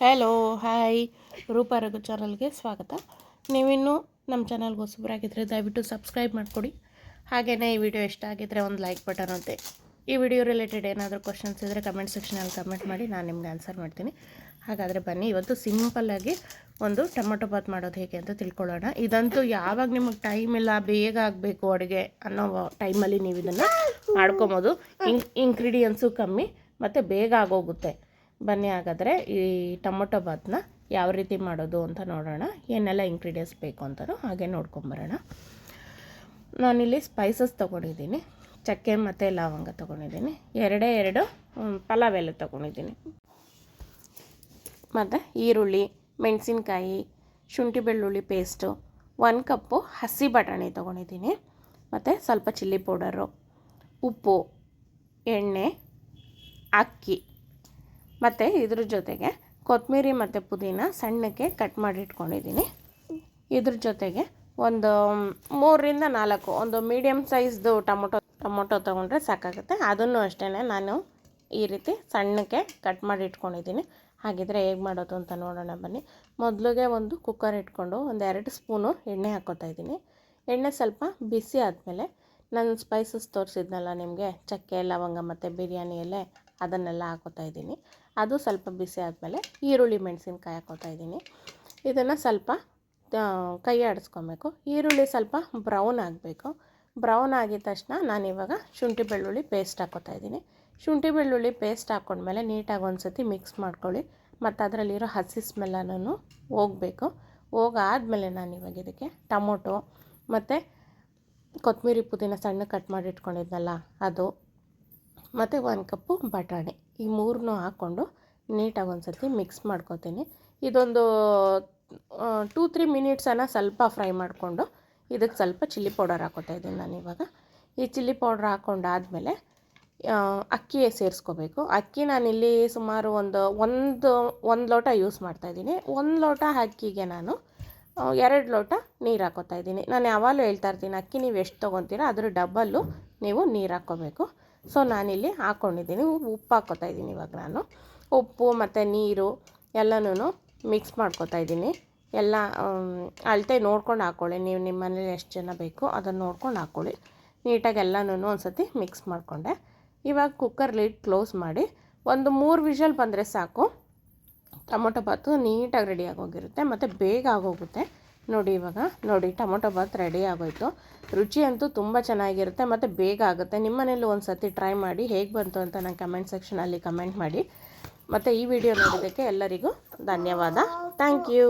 Hello hi Roopa Raghu ಚಾನಲ್ಗೆ ಸ್ವಾಗತ. ನೀವಿನ್ನೂ ನಮ್ಮ ಚಾನಲ್ಗೆ ಹೊಸಬರಾಗಿದ್ದರೆ ದಯವಿಟ್ಟು ಸಬ್ಸ್ಕ್ರೈಬ್ ಮಾಡಿಕೊಡಿ. ಹಾಗೆಯೇ ಈ ವಿಡಿಯೋ ಇಷ್ಟ ಆಗಿದ್ದರೆ ಒಂದು ಲೈಕ್ ಬಟನ್ ಅಂತೆ. ಈ ವಿಡಿಯೋ ರಿಲೇಟೆಡ್ ಏನಾದರೂ ಕ್ವಶನ್ಸ್ ಇದ್ದರೆ ಕಮೆಂಟ್ ಸೆಕ್ಷನಲ್ಲಿ ಕಮೆಂಟ್ ಮಾಡಿ, ನಾನು ನಿಮ್ಗೆ ಆನ್ಸರ್ ಮಾಡ್ತೀನಿ. ಹಾಗಾದರೆ ಬನ್ನಿ, ಇವತ್ತು ಸಿಂಪಲ್ಲಾಗಿ ಒಂದು ಟೊಮೊಟೊ ಬಾತ್ ಮಾಡೋದು ಹೇಗೆ ಅಂತ ತಿಳ್ಕೊಳ್ಳೋಣ. ಇದಂತೂ ಯಾವಾಗ ನಿಮಗೆ ಟೈಮ್ ಇಲ್ಲ, ಬೇಗ ಆಗಬೇಕು ಅಡುಗೆ ಅನ್ನೋ ಟೈಮಲ್ಲಿ ನೀವು ಇದನ್ನು ಮಾಡ್ಕೊಬೋದು. ಇನ್ ಇಂಗ್ರೀಡಿಯೆಂಟ್ಸು ಕಮ್ಮಿ, ಮತ್ತು ಬೇಗ ಆಗೋಗುತ್ತೆ. ಬನ್ನಿ ಹಾಗಾದರೆ ಈ ಟೊಮೊಟೊ ಬಾತ್ನ ಯಾವ ರೀತಿ ಮಾಡೋದು ಅಂತ ನೋಡೋಣ. ಏನೆಲ್ಲ ಇಂಗ್ರೀಡಿಯೆಂಟ್ಸ್ ಬೇಕು ಅಂತಲೂ ಹಾಗೆ ನೋಡ್ಕೊಂಬರೋಣ. ನಾನಿಲ್ಲಿ ಸ್ಪೈಸಸ್ ತೊಗೊಂಡಿದ್ದೀನಿ. ಚಕ್ಕೆ ಮತ್ತು ಲವಂಗ ತೊಗೊಂಡಿದ್ದೀನಿ. ಎರಡೇ ಎರಡು ಪಲಾವ್ ಎಲ್ಲ ತೊಗೊಂಡಿದ್ದೀನಿ. ಮತ್ತು ಈರುಳ್ಳಿ, ಮೆಣಸಿನ್ಕಾಯಿ, ಶುಂಠಿ ಬೆಳ್ಳುಳ್ಳಿ ಪೇಸ್ಟು ಒಂದು ಕಪ್ಪು ಹಸಿ ಬಟಾಣಿ ತೊಗೊಂಡಿದ್ದೀನಿ. ಮತ್ತು ಸ್ವಲ್ಪ ಚಿಲ್ಲಿ ಪೌಡರು ಉಪ್ಪು, ಎಣ್ಣೆ, ಅಕ್ಕಿ. ಮತ್ತು ಇದ್ರ ಜೊತೆಗೆ ಕೊತ್ತಂಬರಿ ಮತ್ತು ಪುದೀನ ಸಣ್ಣಕ್ಕೆ ಕಟ್ ಮಾಡಿ ಇಟ್ಕೊಂಡಿದ್ದೀನಿ. ಇದ್ರ ಜೊತೆಗೆ ಒಂದು ಮೂರರಿಂದ ನಾಲ್ಕು, ಒಂದು ಮೀಡಿಯಮ್ ಸೈಜ್ದು ಟೊಮೊಟೊ ಟೊಮೊಟೊ ತೊಗೊಂಡ್ರೆ ಸಾಕಾಗುತ್ತೆ. ಅದನ್ನು ಅಷ್ಟೇ ನಾನು ಈ ರೀತಿ ಸಣ್ಣಕ್ಕೆ ಕಟ್ ಮಾಡಿ ಇಟ್ಕೊಂಡಿದ್ದೀನಿ. ಹಾಗಿದ್ರೆ ಹೇಗೆ ಮಾಡೋದು ಅಂತ ನೋಡೋಣ ಬನ್ನಿ. ಮೊದಲಿಗೆ ಒಂದು ಕುಕ್ಕರ್ ಇಟ್ಕೊಂಡು ಒಂದು ಎರಡು ಸ್ಪೂನು ಎಣ್ಣೆ ಹಾಕ್ಕೋತಾ ಇದ್ದೀನಿ. ಎಣ್ಣೆ ಸ್ವಲ್ಪ ಬಿಸಿ ಆದಮೇಲೆ ನಾನು ಸ್ಪೈಸಸ್ ತೋರಿಸಿದ್ನಲ್ಲ ನಿಮಗೆ? ಚಕ್ಕೆ, ಲವಂಗ ಮತ್ತು ಬಿರಿಯಾನಿಯಲ್ಲೇ ಅದನ್ನೆಲ್ಲ ಹಾಕೋತಾ ಇದ್ದೀನಿ. ಅದು ಸ್ವಲ್ಪ ಬಿಸಿ ಆದಮೇಲೆ ಈರುಳ್ಳಿ, ಮೆಣಸಿನ್ಕಾಯಿ ಹಾಕೋತಾ ಇದ್ದೀನಿ. ಇದನ್ನು ಸ್ವಲ್ಪ ಕೈ ಆಡಿಸ್ಕೊಬೇಕು. ಈರುಳ್ಳಿ ಸ್ವಲ್ಪ ಬ್ರೌನ್ ಆಗಬೇಕು. ಬ್ರೌನ್ ಆಗಿದ ತಕ್ಷಣ ನಾನಿವಾಗ ಶುಂಠಿ ಬೆಳ್ಳುಳ್ಳಿ ಪೇಸ್ಟ್ ಹಾಕೋತಾ ಇದ್ದೀನಿ. ಶುಂಠಿ ಬೆಳ್ಳುಳ್ಳಿ ಪೇಸ್ಟ್ ಹಾಕ್ಕೊಂಡ್ಮೇಲೆ ನೀಟಾಗಿ ಒಂದು ಸತಿ ಮಿಕ್ಸ್ ಮಾಡ್ಕೊಳ್ಳಿ. ಮತ್ತು ಅದರಲ್ಲಿರೋ ಹಸಿ ಸ್ಮೆಲ್ಲನೂ ಹೋಗಬೇಕು. ಹೋಗಾದ್ಮೇಲೆ ನಾನು ಇವಾಗ ಇದಕ್ಕೆ ಟೊಮೊಟೊ ಮತ್ತು ಕೊತ್ತಂಬರಿ ಪುದೀನ ಸಣ್ಣ ಕಟ್ ಮಾಡಿ ಇಟ್ಕೊಂಡಿದ್ನಲ್ಲ ಅದು. ಮತ್ತು ಒಂದು ಕಪ್ಪು ಬಟಾಣಿ. ಈ ಮೂರನ್ನೂ ಹಾಕ್ಕೊಂಡು ನೀಟಾಗಿ ಒಂದು ಸರ್ತಿ ಮಿಕ್ಸ್ ಮಾಡ್ಕೊತೀನಿ. ಇದೊಂದು ಟೂ ತ್ರೀ ಮಿನಿಟ್ಸನ್ನು ಸ್ವಲ್ಪ ಫ್ರೈ ಮಾಡಿಕೊಂಡು ಇದಕ್ಕೆ ಸ್ವಲ್ಪ ಚಿಲ್ಲಿ ಪೌಡರ್ ಹಾಕ್ಕೊತಾ ಇದ್ದೀನಿ ನಾನು ಇವಾಗ. ಈ ಚಿಲ್ಲಿ ಪೌಡ್ರ್ ಹಾಕ್ಕೊಂಡಾದಮೇಲೆ ಅಕ್ಕಿ ಸೇರಿಸ್ಕೋಬೇಕು. ಅಕ್ಕಿ ನಾನಿಲ್ಲಿ ಸುಮಾರು ಒಂದು ಒಂದು ಒಂದು ಲೋಟ ಯೂಸ್ ಮಾಡ್ತಾಯಿದ್ದೀನಿ ಒಂದು ಲೋಟ ಅಕ್ಕಿಗೆ ನಾನು ಎರಡು ಲೋಟ ನೀರು ಹಾಕೋತಾ ಇದ್ದೀನಿ. ನಾನು ಯಾವಾಗಲೂ ಹೇಳ್ತಾ ಇರ್ತೀನಿ, ಅಕ್ಕಿ ನೀವು ಎಷ್ಟು ತೊಗೊತೀರ ಅದ್ರ ಡಬ್ಬಲ್ಲು ನೀವು ನೀರು ಹಾಕ್ಕೋಬೇಕು ಸೊ ನಾನಿಲ್ಲಿ ಹಾಕ್ಕೊಂಡಿದ್ದೀನಿ ಉಪ್ಪು ಹಾಕ್ಕೋತಾ ಇದ್ದೀನಿ ಇವಾಗ ನಾನು. ಉಪ್ಪು ಮತ್ತು ನೀರು ಎಲ್ಲನೂ ಮಿಕ್ಸ್ ಮಾಡ್ಕೋತಾ ಇದ್ದೀನಿ. ಎಲ್ಲ ಅಳತೆ ನೋಡ್ಕೊಂಡು ಹಾಕ್ಕೊಳ್ಳಿ ನೀವು ನಿಮ್ಮ ಮನೇಲಿ ಎಷ್ಟು ಜನ ಬೇಕು ಅದನ್ನು ನೋಡ್ಕೊಂಡು ಹಾಕ್ಕೊಳ್ಳಿ ನೀಟಾಗಿ ಎಲ್ಲನೂ ಒಂದು ಸತಿ ಮಿಕ್ಸ್ ಮಾಡಿಕೊಂಡೆ. ಇವಾಗ ಕುಕ್ಕರ್ ಲಿಡ್ ಕ್ಲೋಸ್ ಮಾಡಿ, ಒಂದು ಮೂರು ವಿಷಲ್ ಬಂದರೆ ಸಾಕು. ಟೊಮೊಟೊ ಬಾತು ನೀಟಾಗಿ ರೆಡಿ ಆಗೋಗಿರುತ್ತೆ ಮತ್ತು ಬೇಗ ಆಗೋಗುತ್ತೆ. ನೋಡಿ ಇವಾಗ, ನೋಡಿ ಟೊಮೊಟೊ ಬಾತ್ ರೆಡಿ ಆಗೋಯಿತು. ರುಚಿ ಅಂತೂ ತುಂಬ ಚೆನ್ನಾಗಿರುತ್ತೆ ಮತ್ತು ಬೇಗ ಆಗುತ್ತೆ. ನಿಮ್ಮ ಮನೇಲೂ ಒಂದು ಸತಿ ಟ್ರೈ ಮಾಡಿ, ಹೇಗೆ ಬಂತು ಅಂತ ನಂಗೆ ಕಮೆಂಟ್ ಸೆಕ್ಷನಲ್ಲಿ ಕಮೆಂಟ್ ಮಾಡಿ. ಮತ್ತು ಈ ವಿಡಿಯೋ ನೋಡೋದಕ್ಕೆ ಎಲ್ಲರಿಗೂ ಧನ್ಯವಾದ. Thank you.